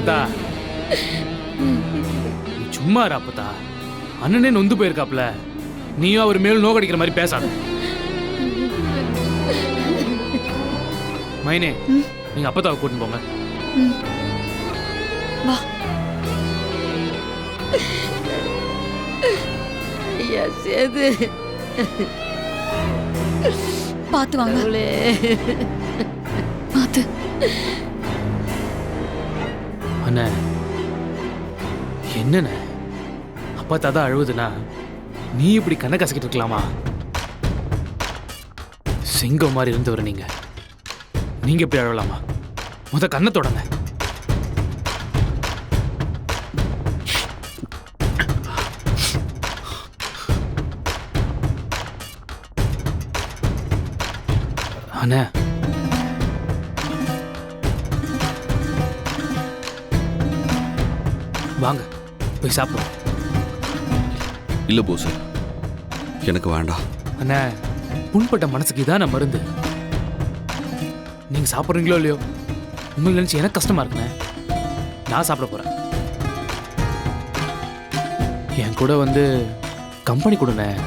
அப்பத்தா நீ சும்மா இரு அப்பத்தா அண்ணனே நொந்து போயிருக்காப்ல. நீயும் அவர் மேலும் நோக்கடிக்கிற மாதிரி பேசாத. மைனே நீங்க அப்பத்தாவை கூட்டின்னு போங்க. வா. ஐயா சேது பார்த்து வாங்க. பார்த்து. அண்ணே. என்னண்ணே? அப்பா தாதா அழுவுதுண்ணா நீ இப்படி கண்ணை கசக்கிட்டு இருக்கலாமா? சிங்கம் மாதிரி இருந்தவர் நீங்க. நீங்க இப்படி அழலாமா முத கண்ணை தொடங்க. அண்ணா. வாங்க போய் சாப்பிடுவோம். இல்லை போஸ். எனக்கு வேண்டாம். அண்ணா புண்பட்ட மனசுக்கு இதான மருந்து? நீங்க சாப்பிட்றீங்களோ இல்லையோ? உங்களை நினைச்சு எனக்கு கஷ்டமா இருக்குண்ணே. நான் சாப்பிட போறேன். என் கூட வந்து கம்பெனி கொடுண்ணே.